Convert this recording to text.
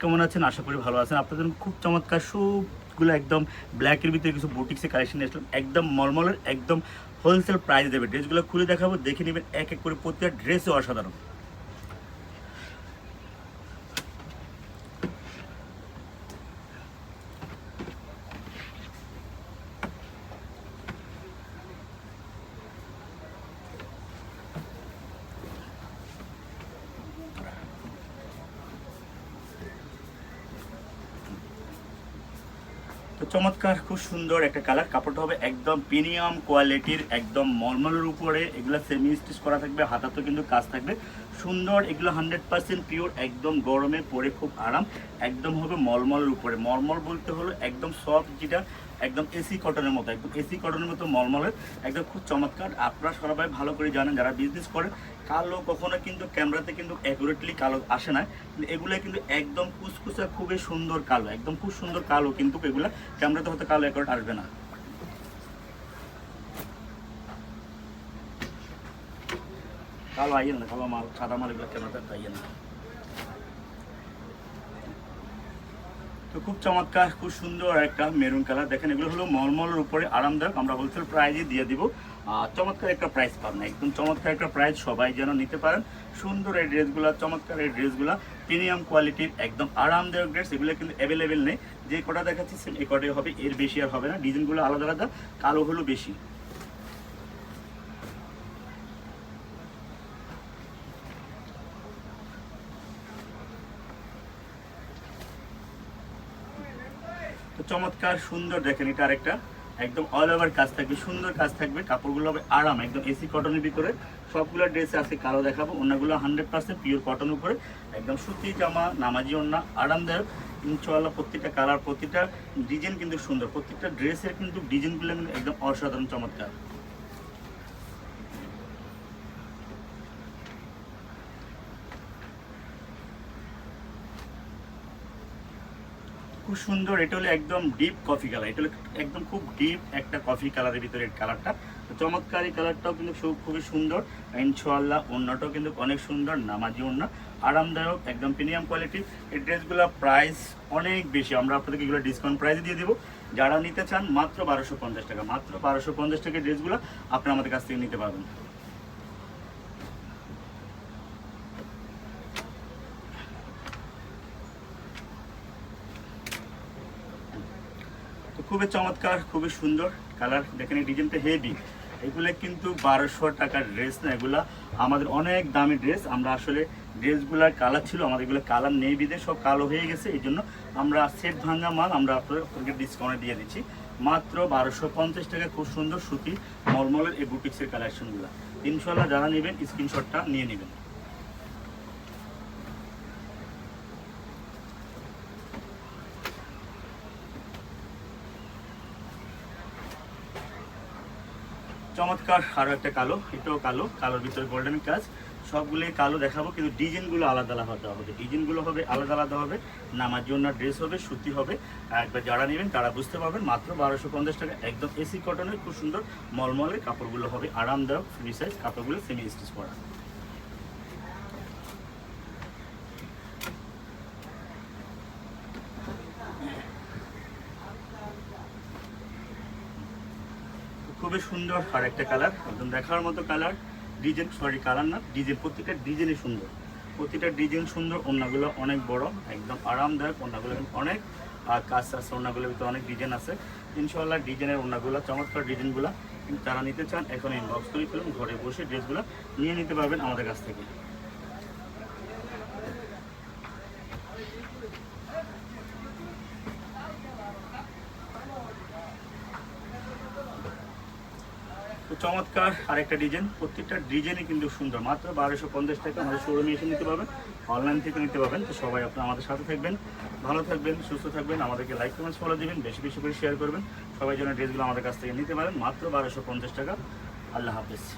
কেমন আছেন? আশা করি ভালো আছেন। আপনাদের খুব চমৎকার, সবগুলো একদম ব্ল্যাকের ভিতরে কিছু বুটিক্সের কালেকশন নিয়ে আসলাম। একদম মলমলের, একদম হোলসেল প্রাইস দেবে। ড্রেসগুলো খুলে দেখাবো, দেখে নেবেন এক এক করে প্রতিটা ড্রেসও অসাধারণ। চমৎকার, খুব সুন্দর একটা কালার। কাপড়টা হবে একদম প্রিমিয়াম কোয়ালিটির, একদম মলমলের উপরে। এগুলো সেমি স্টিচ করা থাকবে, হাতাতেও কিন্তু কাজ থাকবে। সুন্দর, এগুলো হান্ড্রেড পার্সেন্ট পিওর একদম গরমে পরে খুব আরাম, একদম হবে মলমলের উপরে। মলমল বলতে হলো একদম সফট যেটা, একদম এসি কটনের মতো, একদম এসি কটনের মতো মলমলের, একদম খুব চমৎকার। আপনারা সবাই ভালো করে জানেন, যারা বিজনেস করে, কালো কখনো কিন্তু ক্যামেরাতে কিন্তু অ্যাকুরেটলি কালো আসে না, কিন্তু এগুলো কিন্তু একদম কুচকুচা খুবই সুন্দর কালো, একদম খুব সুন্দর কালো, কিন্তু এগুলো ক্যামেরাতে হয়তো কালো অ্যাকুরেট আসবে না। কালো আইয়ে না, কালো মাল, সাদা মাল এগুলো ক্যামেরাতে আইয়ে না। তো খুব চমৎকার, খুব সুন্দর একটা মেরুন কালার। দেখেন, এগুলো হলো মলমলের উপরে আরামদায়ক। আমরা হোলসেল প্রাইজে দিয়ে দিব। চমৎকার একটা প্রাইস পাবেন, একদম চমৎকার একটা প্রাইস সবাই যেন নিতে পারেন। সুন্দর এই ড্রেসগুলো, চমৎকার এই ড্রেসগুলো। প্রিমিয়াম কোয়ালিটির একদম আরামদায়ক ড্রেস, এগুলো কিন্তু অ্যাভেলেবেল নেই। যে কটা দেখাচ্ছি সেম কটাই হবে, এর বেশি আর হবে না। ডিজাইনগুলো আলাদা আলাদা, কালো হলো বেশি। চমৎকার, সুন্দর দেখেন এটা আরেকটা। একদম অল ওভার কাজ থাকবে, সুন্দর কাজ থাকবে, কাপড়গুলো হবে আরাম, একদম এসি কটনের ভিতরে। সবগুলো ড্রেসে আছে কালো দেখাবো অন্যগুলো হান্ড্রেড পার্সেন্ট পিওর কটন উপরে। একদম সুতি জামা, নামাজি ওনা আরামদায়ক। ইনশাল্লাহ প্রত্যেকটা কালার প্রতিটা ডিজাইন কিন্তু সুন্দর প্রত্যেকটা ড্রেসের কিন্তু ডিজাইনগুলো কিন্তু একদম অসাধারণ, চমৎকার। খুব সুন্দর, এটা হলো একদম ডিপ কফি কালার এটা হলো একদম খুব ডিপ একটা কফি কালারের ভিতরে কালারটা তো চমৎকার এই কালারটাও কিন্তু খুবই সুন্দর। ইনশাল্লাহ অন্যটাও কিন্তু অনেক সুন্দর, নামাজি অন্য। আরামদায়ক, একদম প্রিমিয়াম কোয়ালিটি এই ড্রেসগুলো প্রাইস অনেক বেশি। আমরা আপনাদেরকে এগুলো ডিসকাউন্ট প্রাইসে দিয়ে দেবো। যারা নিতে চান মাত্র বারোশো পঞ্চাশ টাকা, মাত্র বারোশো পঞ্চাশ টাকা ড্রেসগুলো আপনারা আমাদের কাছ থেকে নিতে পারবেন। খুবই চমৎকার, খুবই সুন্দর কালার। দেখেন এই ডিজাইনটা হেভি এগুলো কিন্তু বারোশো টাকার ড্রেস না, এগুলা আমাদের অনেক দামি ড্রেস আমরা আসলে ড্রেসগুলার কালার ছিল, আমাদের এগুলো কালার নেই বিদে, সব কালো হয়ে গেছে। এই জন্য আমরা সেট ভাঙা মাল আমরা আপনাদেরকে ডিসকাউন্টে দিয়ে দিচ্ছি। মাত্র বারোশো পঞ্চাশ টাকা খুব সুন্দর সুতি মলমলের এই বুটিক্সের কালেকশনগুলো ইনশাল্লাহ যারা নেবেন স্ক্রিনশটটা নিয়ে নেবেন। চমৎকার আরও একটা কালো, এটাও কালো, কালোর ভিতরে গোল্ডেন কাজ। সবগুলোই কালো দেখাবো, কিন্তু ডিজাইনগুলো আলাদা আলাদা হবে ডিজাইনগুলো হবে আলাদা আলাদা হবে, নামার জন্য ড্রেস হবে, সুতি হবে। একবার যারা নেবেন, তারা বুঝতে পারবেন, মাত্র বারোশো পঞ্চাশ টাকা। একদম এসি কটনের খুব সুন্দর, মলমলের কাপড়গুলো হবে, আরামদায়ক ফ্রি সাইজ কাপড়গুলো সেমি স্টিচ করা। খুবই সুন্দর আর একটা কালার একদম দেখার মতো কালার ডিজাইন সরি কালার না ডিজাইন প্রত্যেকটা ডিজাইনই সুন্দর। প্রতিটা ডিজাইন সুন্দর ওনাগুলো অনেক বড়, একদম আরামদায়ক ওনাগুলো অনেক, আর কাজ আছে ওনাগুলোর ভিতরে অনেক ডিজাইন আছে। ইনশাল্লাহ ডিজাইনের ওনাগুলো চমৎকার ডিজাইনগুলো তারা নিতে চান এখন ইনবক্স করে ফেলুন, ঘরে বসে ড্রেসগুলো নিয়ে নিতে পারবেন আমাদের কাছ থেকে। তো চমৎকার আরেকটা ডিজাইন। প্রত্যেকটা ডিজাইনই কিন্তু সুন্দর। মাত্র বারোশো পঞ্চাশ টাকা আমাদের শোরুমে এসে নিতে পারবেন। অনলাইন থেকে নিতে পারবেন। তো সবাই আপনার আমাদের সাথে থাকবেন, ভালো থাকবেন, সুস্থ থাকবেন। আমাদেরকে লাইক কমেন্টস ফলো দিবেন। বেশি বেশি করে শেয়ার করবেন। সবাই যেন ড্রেসগুলো আমাদের কাছ থেকে নিতে পারেন। মাত্র বারোশো পঞ্চাশ টাকা। আল্লাহ হাফিজ।